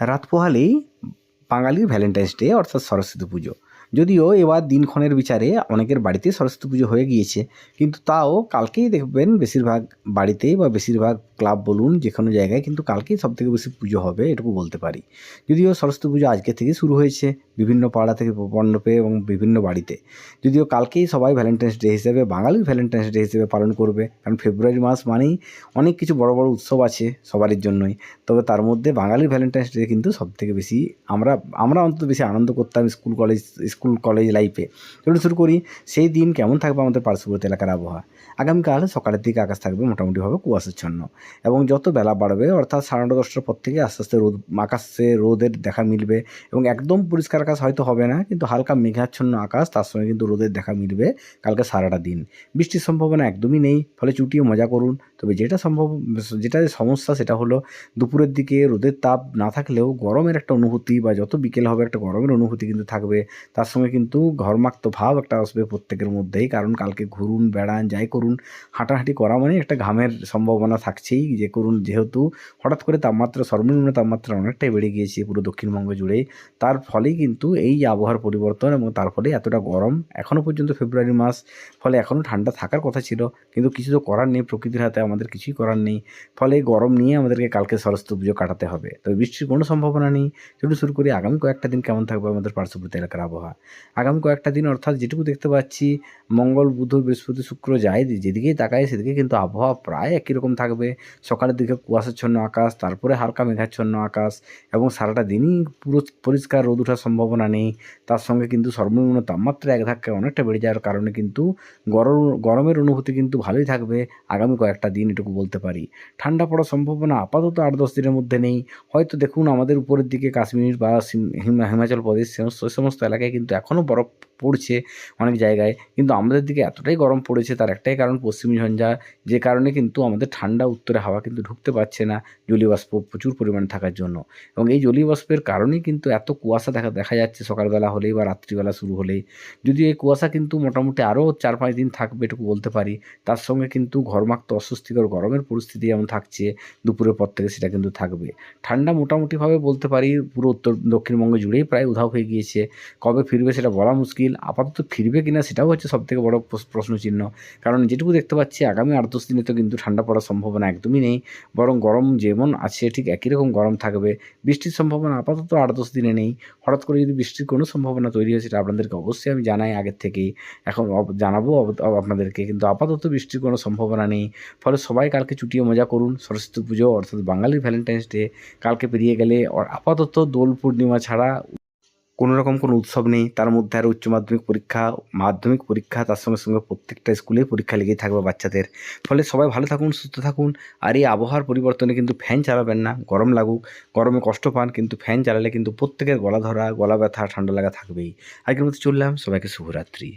রাত পোহালেই বাঙালির Valentine's day অর্থাৎ সরস্বতী পুজো। যদিও এবার দিনক্ষণের বিচারে অনেকের বাড়িতে সরস্বতী পুজো হয়ে গিয়েছে, কিন্তু তাও কালকেই দেখবেন বেশিরভাগ বাড়িতেই বা বেশিরভাগ ক্লাব বলুন, যে কোনো জায়গায়, কিন্তু কালকেই সবথেকে বেশি পুজো হবে, এটুকু বলতে পারি। যদিও সরস্বতী পুজো আজকে থেকে শুরু হয়েছে, বিভিন্ন পাড়া থেকে মণ্ডপে এবং বিভিন্ন বাড়িতে। যদিও কালকেই সবাই ভ্যালেন্টাইন্স ডে হিসেবে বাঙালির ভ্যালেন্টাইন্স ডে হিসেবে পালন করবে, কারণ ফেব্রুয়ারি মাস মানেই অনেক কিছু বড় বড় উৎসব আছে সবারই জন্যই। তবে তার মধ্যে বাঙালির ভ্যালেন্টাইন্স ডে কিন্তু সবথেকে বেশি আমরা আমরা অন্তত বেশি আনন্দ করতাম স্কুল কলেজ স্কুল কলেজ লাইফে। চলুন শুরু করি, সেই দিন কেমন থাকবে আমাদের পার্শ্ববর্তী এলাকার আবহাওয়া? আগামীকাল সকালের দিকে আকাশ থাকবে মোটামুটিভাবে কুয়াশাচ্ছন্ন। এবং যত বেলা বাড়বে, অর্থাৎ সাড়ে নটা, দশটার পর থেকে আস্তে আস্তে রোদ, আকাশে রোদের দেখা মিলবে এবং একদম পরিষ্কার আকাশ হয়তো হবে না, কিন্তু হালকা মেঘাচ্ছন্ন আকাশ, তার সঙ্গে কিন্তু রোদের দেখা মিলবে কালকে সারাটা দিন। বৃষ্টির সম্ভাবনা একদমই নেই, ফলে চুটিয়ে মজা করুন। তবে যেটা সম্ভব, যেটা সমস্যা সেটা হলো দুপুরের দিকে রোদের তাপ না থাকলেও গরমের একটা অনুভূতি বা যত বিকেল হবে একটা গরমের অনুভূতি কিন্তু থাকবে। তার সঙ্গে কিন্তু ঘরমাক্ত ভাব একটা আসবে প্রত্যেকের মধ্যেই, কারণ কালকে ঘুরুন, বেড়ান, যাই করুন, হাঁটাহাঁটি করা মানে একটা ঘামের সম্ভাবনা থাকছেই যে করুন যেহেতু হঠাৎ করে তাপমাত্রা, সর্বনিম্ন তাপমাত্রা অনেকটাই বেড়ে গিয়েছে পুরো দক্ষিণবঙ্গ জুড়ে। তার ফলেই কিন্তু এই আবহাওয়ার পরিবর্তন এবং তার ফলে এতটা গরম এখনও পর্যন্ত ফেব্রুয়ারি মাস, ফলে এখনও ঠান্ডা থাকার কথা ছিল, কিন্তু কিছু তো করার নেই, প্রকৃতির হাতে আমাদের কিছুই করার নেই। ফলে গরম নিয়ে আমাদেরকে কালকে সরস্বতী পুজো কাটাতে হবে। তবে বৃষ্টির কোনো সম্ভাবনা নেই। চলুন শুরু করি, আগামী কয়েকটা দিন কেমন থাকবে আমাদের পার্শ্ববর্তী এলাকার আবহাওয়া? আগামী কয়েকটা দিন অর্থাৎ যেটুকু দেখতে পাচ্ছি, মঙ্গল, বুধ, বৃহস্পতি, শুক্র যায় যেদিকেই তাকায় সেদিকে কিন্তু আবহাওয়া প্রায় একই রকম থাকবে। সকালের দিকে কুয়াশাচ্ছন্ন আকাশ, তারপরে হালকা মেঘাচ্ছন্ন আকাশ এবং সারাটা দিনই পুরো পরিষ্কার রোদ ওঠার সম্ভাবনা নেই। তার সঙ্গে কিন্তু সর্বনিম্ন তাপমাত্রা এক ধাক্কায় অনেকটা বেড়ে যাওয়ার কারণে কিন্তু গরম, গরমের অনুভূতি কিন্তু ভালোই থাকবে আগামী কয়েকটা দিন এটুকু বলতে পারি। ঠান্ডা পড়ার সম্ভাবনা আপাতত আট দশ দিনের মধ্যে নেই। হয়তো দেখুন আমাদের উপরের দিকে কাশ্মীর বা হিমা- হিমাচল প্রদেশ, সে সমস্ত এলাকায় কিন্তু এখনও বরফ পড়ছে অনেক জায়গায়, কিন্তু আমাদের দিকে এতটাই গরম পড়েছে, তার একটাই কারণ পশ্চিমী ঝঞ্ঝা, যে কারণে কিন্তু আমাদের ঠান্ডা উত্তরে হাওয়া কিন্তু ঢুকতে পারছে না জলীয় বাষ্প প্রচুর পরিমাণে থাকার জন্য। এবং এই জলীয় বাষ্পের কারণেই কিন্তু এত কুয়াশা দেখা দেখা যাচ্ছে সকালবেলা হলেই বা রাত্রিবেলা শুরু হলেই। যদি এই কুয়াশা কিন্তু মোটামুটি আরও চার পাঁচ দিন থাকবে এটুকু বলতে পারি, তার সঙ্গে কিন্তু ঘরমাক্ত অস্বস্তিকর গরমের পরিস্থিতি যেমন থাকছে, দুপুরের পর থেকে সেটা কিন্তু থাকবে। ঠান্ডা মোটামুটিভাবে বলতে পারি, পুরো উত্তর দক্ষিণবঙ্গ জুড়েই প্রায় উধাও হয়ে গিয়েছে। কবে ফিরবে সেটা বলা মুশকিল আপাতত ফিরবে কিনা সেটাও হচ্ছে সবথেকে বড় প্রশ- প্রশ্নচিহ্ন। কারণ যেটুকু দেখতে পাচ্ছি, আগামী আট দশ দিনে তো কিন্তু ঠান্ডা পড়ার সম্ভাবনা একদমই নেই। বরং গরম যেমন আছে, ঠিক একই রকম গরম থাকবে। বৃষ্টির সম্ভাবনা আপাতত আট দশ দিনে নেই। হঠাৎ করে যদি বৃষ্টির কোনো সম্ভাবনা তৈরি হয়, সেটা আপনাদেরকে অবশ্যই আমি জানাই আগের থেকেই। এখন জানাব আপনাদেরকে। কিন্তু আপাতত বৃষ্টির কোনো সম্ভাবনা নেই। ফলে সবাই কালকে চুটিয়ে মজা করুন। সরস্বতী পুজো, অর্থাৎ বাঙালির ভ্যালেন্টাইন্স ডে। কালকে পেরিয়ে গেলে আপাতত দোল পূর্ণিমা ছাড়া কোনো রকম কোনো উৎসব নেই। তার মধ্যে আর উচ্চ মাধ্যমিক পরীক্ষা মাধ্যমিক পরীক্ষা, তার সঙ্গে সঙ্গে প্রত্যেকটা স্কুলেই পরীক্ষা লেগেই থাকবে বাচ্চাদের। ফলে সবাই ভালো থাকুন, সুস্থ থাকুন। আর এই আবহাওয়ার পরিবর্তনে কিন্তু ফ্যান চালাবেন না। গরম লাগুক, গরমে কষ্ট পান, কিন্তু ফ্যান চালালে কিন্তু প্রত্যেকের গলা ধরা, গলা ব্যথা, ঠান্ডা লাগা থাকবেই। আজকের মতো চললাম। সবাইকে শুভরাত্রি।